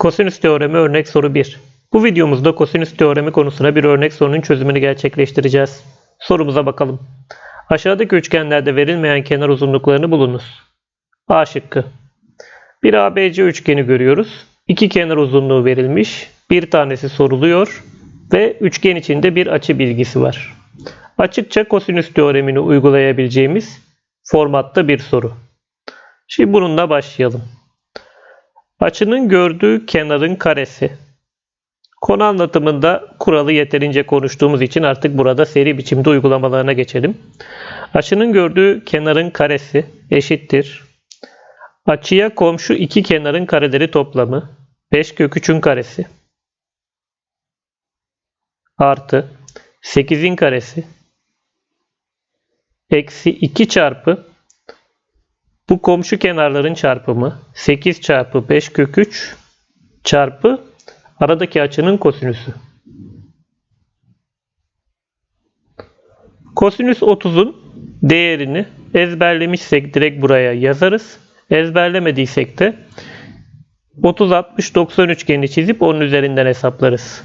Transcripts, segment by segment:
Kosinüs teoremi örnek soru 1. Bu videomuzda kosinüs teoremi konusuna bir örnek sorunun çözümünü gerçekleştireceğiz. Sorumuza bakalım. Aşağıdaki üçgenlerde verilmeyen kenar uzunluklarını bulunuz. A şıkkı. Bir ABC üçgeni görüyoruz. İki kenar uzunluğu verilmiş. Bir tanesi soruluyor ve üçgen içinde bir açı bilgisi var. Açıkça kosinüs teoremini uygulayabileceğimiz formatta bir soru. Şimdi bununla başlayalım. Açının gördüğü kenarın karesi. Konu anlatımında kuralı yeterince konuştuğumuz için artık burada seri biçimde uygulamalarına geçelim. Açının gördüğü kenarın karesi eşittir. Açıya komşu iki kenarın kareleri toplamı 5 kök 3'ün karesi artı 8'in karesi eksi 2 çarpı komşu kenarların çarpımı 8 çarpı 5 kök 3 çarpı aradaki açının kosinüsü. Kosinüs 30'un değerini ezberlemişsek direkt buraya yazarız. Ezberlemediysek de 30 60 90 üçgenini çizip onun üzerinden hesaplarız.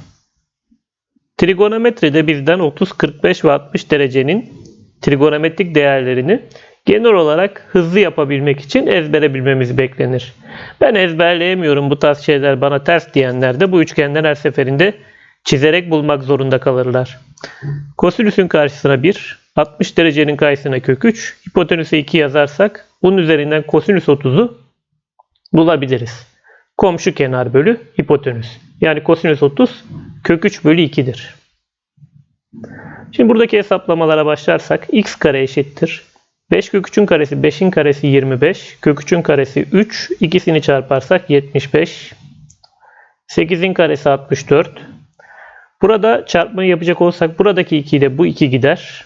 Trigonometride bizden 30 45 ve 60 derecenin trigonometrik değerlerini genel olarak hızlı yapabilmek için ezbere bilmemiz beklenir. Ben ezberleyemiyorum bu tarz şeyler bana ters diyenler de bu üçgenden her seferinde çizerek bulmak zorunda kalırlar. Kosinüsün karşısına 1, 60 derecenin karşısına kök 3, hipotenüse 2 yazarsak bunun üzerinden kosinüs 30'u bulabiliriz. Komşu kenar bölü hipotenüs. Yani kosinüs 30 kök 3 bölü 2'dir. Şimdi buradaki hesaplamalara başlarsak x kare eşittir. 5 kök 3'ün karesi 5'in karesi 25. Kök 3'ün karesi 3. İkisini çarparsak 75. 8'in karesi 64. Burada çarpmayı yapacak olsak buradaki 2 ile bu 2 gider.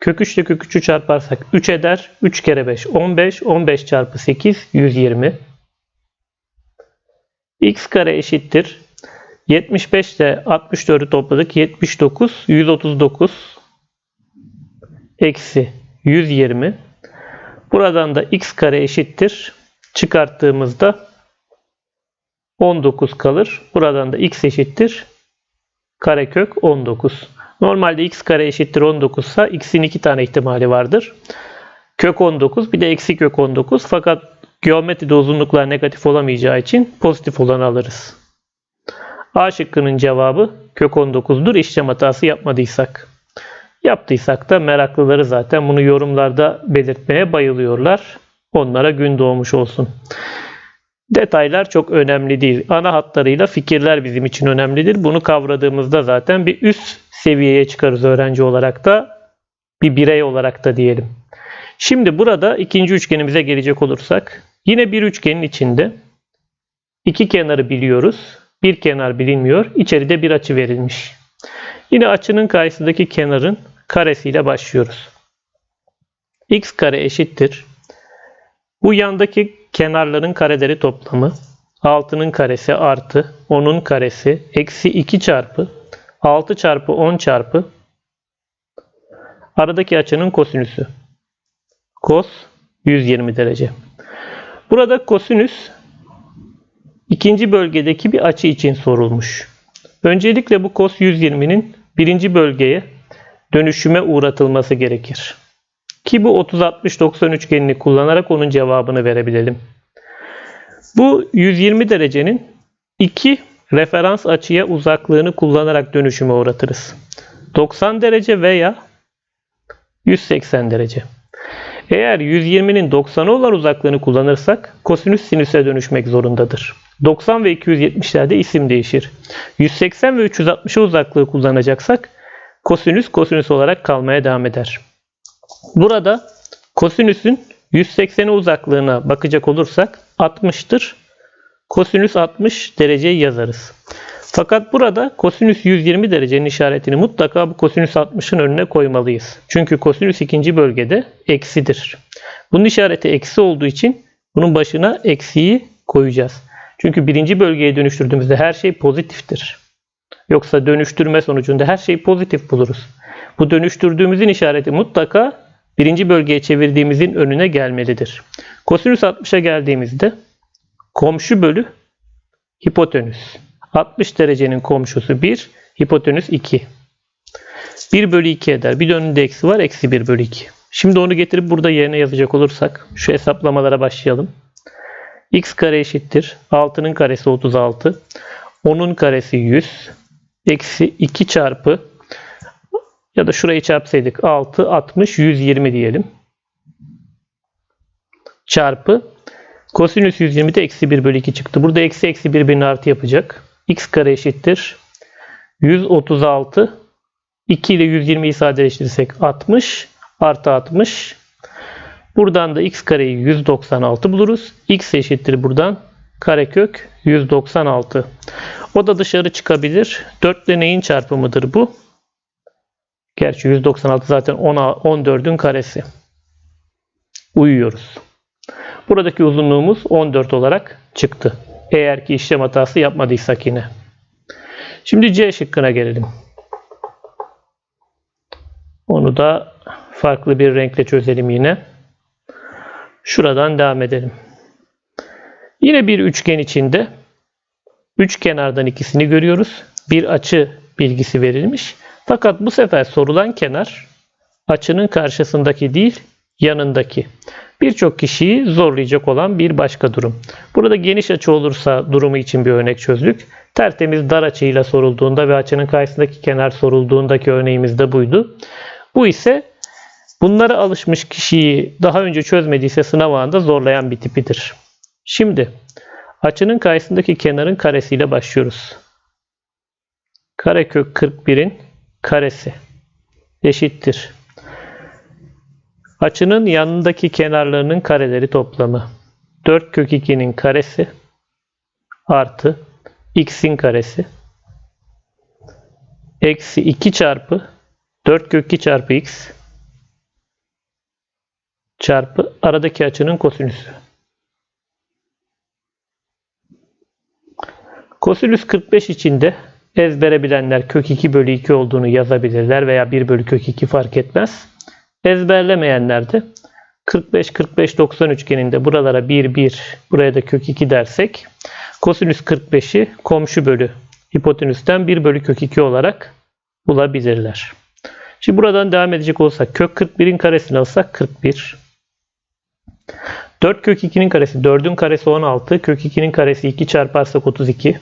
Kök 3 ile kök 3'ü çarparsak 3 eder. 3 kere 5 15. 15 çarpı 8 120. x kare eşittir. 75 ile 64'ü topladık. 79. 139. Eksi 120. Buradan da x kare eşittir. Çıkarttığımızda 19 kalır. Buradan da x eşittir. Karekök 19. Normalde x kare eşittir 19 ise x'in iki tane ihtimali vardır. Kök 19 bir de eksi kök 19 fakat geometride uzunluklar negatif olamayacağı için pozitif olanı alırız. A şıkkının cevabı kök 19'dur işlem hatası yapmadıysak. Yaptıysak da meraklıları zaten bunu yorumlarda belirtmeye bayılıyorlar. Onlara gün doğmuş olsun. Detaylar çok önemli değil. Ana hatlarıyla fikirler bizim için önemlidir. Bunu kavradığımızda zaten bir üst seviyeye çıkarız öğrenci olarak da bir birey olarak da diyelim. Şimdi burada ikinci üçgenimize gelecek olursak yine bir üçgenin içinde iki kenarı biliyoruz. Bir kenar bilinmiyor. İçeride bir açı verilmiş. Yine açının karşısındaki kenarın karesiyle başlıyoruz. x kare eşittir. Bu yandaki kenarların kareleri toplamı 6'nın karesi artı 10'un karesi eksi 2 çarpı 6 çarpı 10 çarpı aradaki açının kosinüsü. Kos 120 derece. Burada kosinüs ikinci bölgedeki bir açı için sorulmuş. Öncelikle bu kos 120'nin birinci bölgeye dönüşüme uğratılması gerekir. Ki bu 30-60-90 üçgenini kullanarak onun cevabını verebilelim. Bu 120 derecenin iki referans açıya uzaklığını kullanarak dönüşüme uğratırız. 90 derece veya 180 derece. Eğer 120'nin 90'a olan uzaklığını kullanırsak kosinüs sinüse dönüşmek zorundadır. 90 ve 270'lerde isim değişir. 180 ve 360'a uzaklığı kullanacaksak kosinüs kosinüs olarak kalmaya devam eder. Burada kosinüsün 180'e uzaklığına bakacak olursak 60'tır. Kosinüs 60 dereceyi yazarız. Fakat burada kosinüs 120 derecenin işaretini mutlaka bu kosinüs 60'ın önüne koymalıyız. Çünkü kosinüs ikinci bölgede eksidir. Bunun işareti eksi olduğu için bunun başına eksiyi koyacağız. Çünkü birinci bölgeye dönüştürdüğümüzde her şey pozitiftir. Yoksa dönüştürme sonucunda her şeyi pozitif buluruz. Bu dönüştürdüğümüzün işareti mutlaka birinci bölgeye çevirdiğimizin önüne gelmelidir. Kosinüs 60'a geldiğimizde komşu bölü hipotenüs. 60 derecenin komşusu 1, hipotenüs 2. 1 bölü 2 eder. Bir de önünde eksi var. Eksi 1 bölü 2. Şimdi onu getirip burada yerine yazacak olursak şu hesaplamalara başlayalım. x kare eşittir. 6'nın karesi 36. 10'un karesi 100. Eksi 2 çarpı ya da şurayı çarpsaydık 6, 60, 120 diyelim. Çarpı kosinüs 120'de eksi 1 bölü 2 çıktı. Burada eksi eksi birbirini artı yapacak. x kare eşittir. 136 2 ile 120'yi sadeleştirirsek 60 artı 60. Buradan da x kareyi 196 buluruz. x eşittir buradan karekök 196. O da dışarı çıkabilir. 4 ile neyin çarpımıdır bu? Gerçi 196 zaten 10'a 14'ün karesi. Uyuyoruz. Buradaki uzunluğumuz 14 olarak çıktı. Eğer ki işlem hatası yapmadıysak yine. Şimdi C şıkkına gelelim. Onu da farklı bir renkle çözelim yine. Şuradan devam edelim. Yine bir üçgen içinde üç kenardan ikisini görüyoruz. Bir açı bilgisi verilmiş. Fakat bu sefer sorulan kenar açının karşısındaki değil, yanındaki. Birçok kişiyi zorlayacak olan bir başka durum. Burada geniş açı olursa durumu için bir örnek çözdük. Tertemiz dar açıyla sorulduğunda ve açının karşısındaki kenar sorulduğundaki örneğimiz de buydu. Bu ise bunlara alışmış kişiyi daha önce çözmediyse sınav anında zorlayan bir tipidir. Şimdi açının karşısındaki kenarın karesiyle başlıyoruz. Karekök 41'in karesi eşittir. Açının yanındaki kenarlarının kareleri toplamı. 4 kök 2'nin karesi artı x'in karesi eksi 2 çarpı 4 kök 2 çarpı x çarpı aradaki açının kosinüsü. Kosinüs 45 içinde ezbere bilenler kök 2 bölü 2 olduğunu yazabilirler veya 1 bölü kök 2 fark etmez. Ezberlemeyenler de 45-45-90 üçgeninde buralara 1, 1, buraya da kök 2 dersek kosinüs 45'i komşu bölü hipotenüsten 1 bölü kök 2 olarak bulabilirler. Şimdi buradan devam edecek olsak kök 41'in karesini alsak 41. 4 kök 2'nin karesi 4'ün karesi 16. Kök 2'nin karesi 2 çarparsak 32.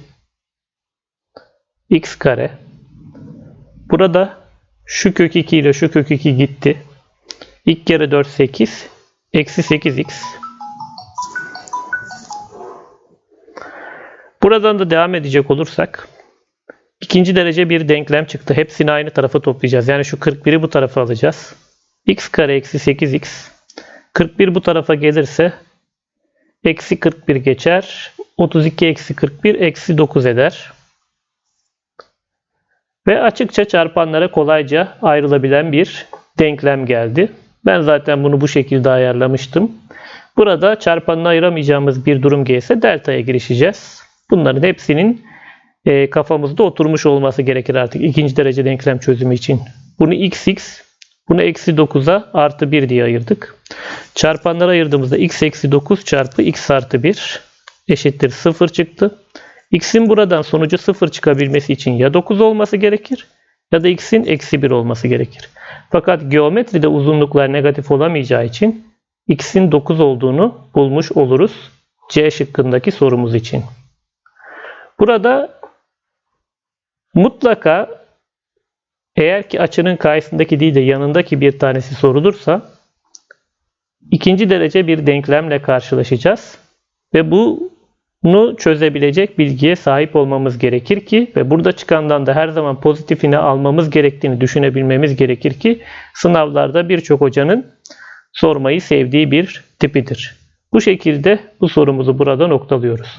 x kare. Burada şu kök 2 ile şu kök 2 gitti. İlk kere 4 8. Eksi 8x. Buradan da devam edecek olursak ikinci derece bir denklem çıktı. Hepsini aynı tarafa toplayacağız. Yani şu 41'i bu tarafa alacağız. x kare eksi 8x. 41 bu tarafa gelirse eksi 41 geçer. 32 eksi 41 eksi 9 eder. Ve açıkça çarpanlara kolayca ayrılabilen bir denklem geldi. Ben zaten bunu bu şekilde ayarlamıştım. Burada çarpanını ayıramayacağımız bir durum gelirse delta'ya girişeceğiz. Bunların hepsinin e, kafamızda oturmuş olması gerekir artık ikinci derece denklem çözümü için. Bunu xx, bunu eksi 9'a artı 1 diye ayırdık. Çarpanlara ayırdığımızda x eksi 9 çarpı x artı 1 eşittir 0 çıktı. X'in buradan sonucu 0 çıkabilmesi için ya 9 olması gerekir ya da x'in eksi 1 olması gerekir. Fakat geometride uzunluklar negatif olamayacağı için x'in 9 olduğunu bulmuş oluruz C şıkkındaki sorumuz için. Burada mutlaka eğer ki açının karşısındaki değil de yanındaki bir tanesi sorulursa ikinci derece bir denklemle karşılaşacağız. Ve bunu çözebilecek bilgiye sahip olmamız gerekir ki ve burada çıkandan da her zaman pozitifini almamız gerektiğini düşünebilmemiz gerekir ki sınavlarda birçok hocanın sormayı sevdiği bir tipidir. Bu şekilde bu sorumuzu burada noktalıyoruz.